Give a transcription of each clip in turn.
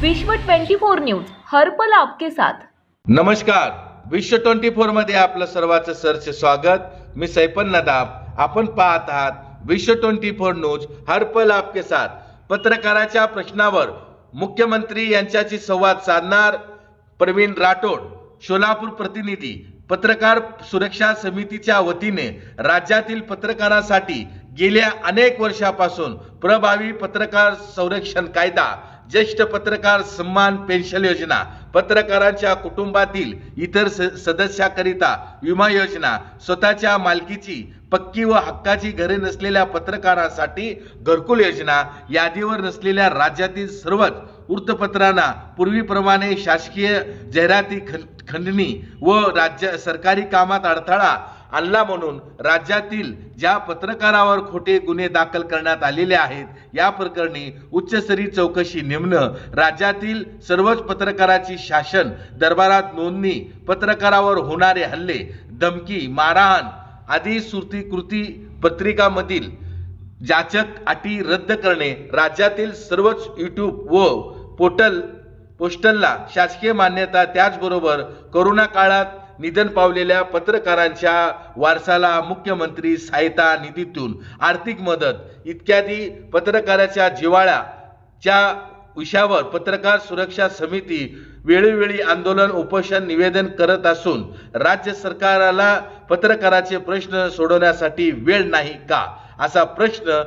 विश्व 24 न्यूज हरपल आपके साथ. नमस्कार. विश्व ट्वेंटी फोरमध्ये आपलं सर्वांचं सरच स्वागत. मी सैपन नदाब. आपण पाहत आहात विश्व ट्वेंटी फोर न्यूज हरपल आपके साथ. पत्रकाराच्या प्रश्नावर मुख्यमंत्री यांच्याशी संवाद साधणार प्रवीण राठोड सोलापूर प्रतिनिधी पत्रकार सुरक्षा समितीच्या वतीने राज्यातील पत्रकारांसाठी गेल्या अनेक वर्षापासून प्रभावी पत्रकार संरक्षण कायदा ज्येष्ठ पत्रकार सन्मान पेन्शन योजना पत्रकारांच्या कुटुंबातील इतर स- सदस्याकरिता विमा योजना स्वतःच्या मालकीची पक्की व हक्काची घरे नसलेल्या पत्रकारांसाठी घरकुल योजना यादीवर नसलेल्या राज्यातील सर्वच वृत्तपत्रांना पूर्वीप्रमाणे शासकीय जाहिराती खंडणी व राज्य सरकारी कामात अडथळा आणला म्हणून राज्यातील ज्या पत्रकारावर खोटे गुन्हे दाखल करण्यात आलेले आहेत या प्रकरणी उच्चस्तरीय चौकशी नेमणं राज्यातील सर्वच पत्रकाराची शासन दरबारात नोंदणी पत्रकारावर होणारे हल्ले धमकी मारहाण आदी सुरती कृती पत्रिकामधील जाचक अटी रद्द करणे राज्यातील सर्वच युट्यूब व पोर्टल पोस्टलला शासकीय मान्यता त्याचबरोबर कोरोना काळात निधन पावलेल्या पत्रकारांच्या वारसाला मुख्यमंत्री सहायता निधीतून आर्थिक मदत इत्यादी पत्रकाराच्या जिवाळ्याच्या विषयावर पत्रकार सुरक्षा समिती वेळोवेळी आंदोलन उपोषण निवेदन करत असून राज्य सरकाराला पत्रकाराचे प्रश्न सोडवण्यासाठी वेळ नाही का? असा प्रश्न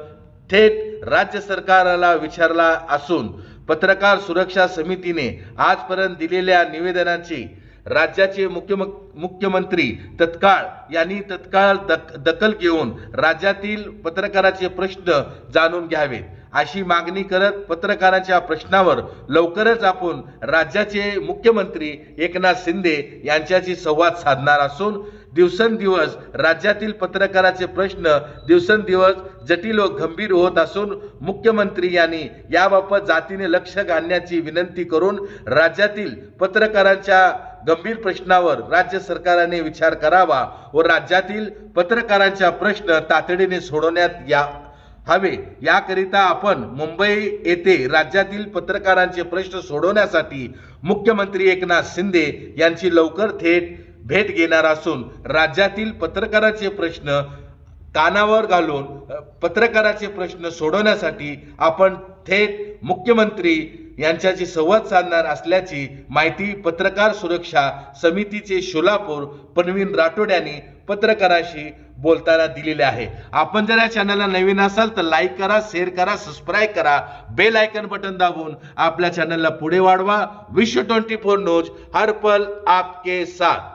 थेट राज्य सरकाराला विचारला असून पत्रकार सुरक्षा समितीने आजपर्यंत दिलेल्या निवेदनाची राज्याचे मुख्य मुख्यमंत्री तत्काळ यांनी तत्काळ दक, दखल घेऊन राज्यातील पत्रकाराचे प्रश्न जाणून घ्यावेत. अशी मागणी करत पत्रकाराच्या प्रश्नावर लवकरच आपण राज्याचे मुख्यमंत्री एकनाथ शिंदे यांच्याशी संवाद साधणार असून दिवसेंदिवस राज्यातील पत्रकाराचे प्रश्न दिवसेंदिवस जटिल व गंभीर होत असून मुख्यमंत्री यांनी याबाबत जातीने लक्ष घालण्याची विनंती करून राज्यातील पत्रकारांच्या गंभीर प्रश्नावर राज्य सरकारने विचार करावा व राज्यातील पत्रकारांच्या प्रश्न तातडीने सोडवण्यात या हवे. याकरिता आपण मुंबई येथे राज्यातील पत्रकारांचे प्रश्न सोडवण्यासाठी मुख्यमंत्री एकनाथ शिंदे यांची लवकर थेट भेट घेणार असून राज्यातील पत्रकारांचे प्रश्न कानावर घालून पत्रकाराचे प्रश्न सोडवण्यासाठी आपण थेट मुख्यमंत्री यांच्याशी संवाद साधणार असल्याची माहिती पत्रकार सुरक्षा समितीचे सोलापूर प्रवीण राठोड यांनी पत्रकाराशी बोलताना दिलेले आहे. आपण जर या चॅनलला नवीन असाल तर लाईक करा शेअर करा सबस्क्राईब करा. बेल आयकन बटन दाबून आपल्या चॅनलला पुढे वाढवा. विश्व ट्वेंटी फोर न्यूज हर पल आपके साथ.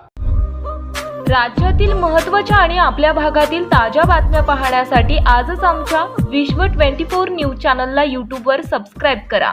राज्यातील महत्त्वाच्या आणि आपल्या भागातील ताज्या बातम्या पाहण्यासाठी आजच आमच्या विश्व 24 न्यूज चॅनलला यूट्यूबवर सबस्क्राईब करा.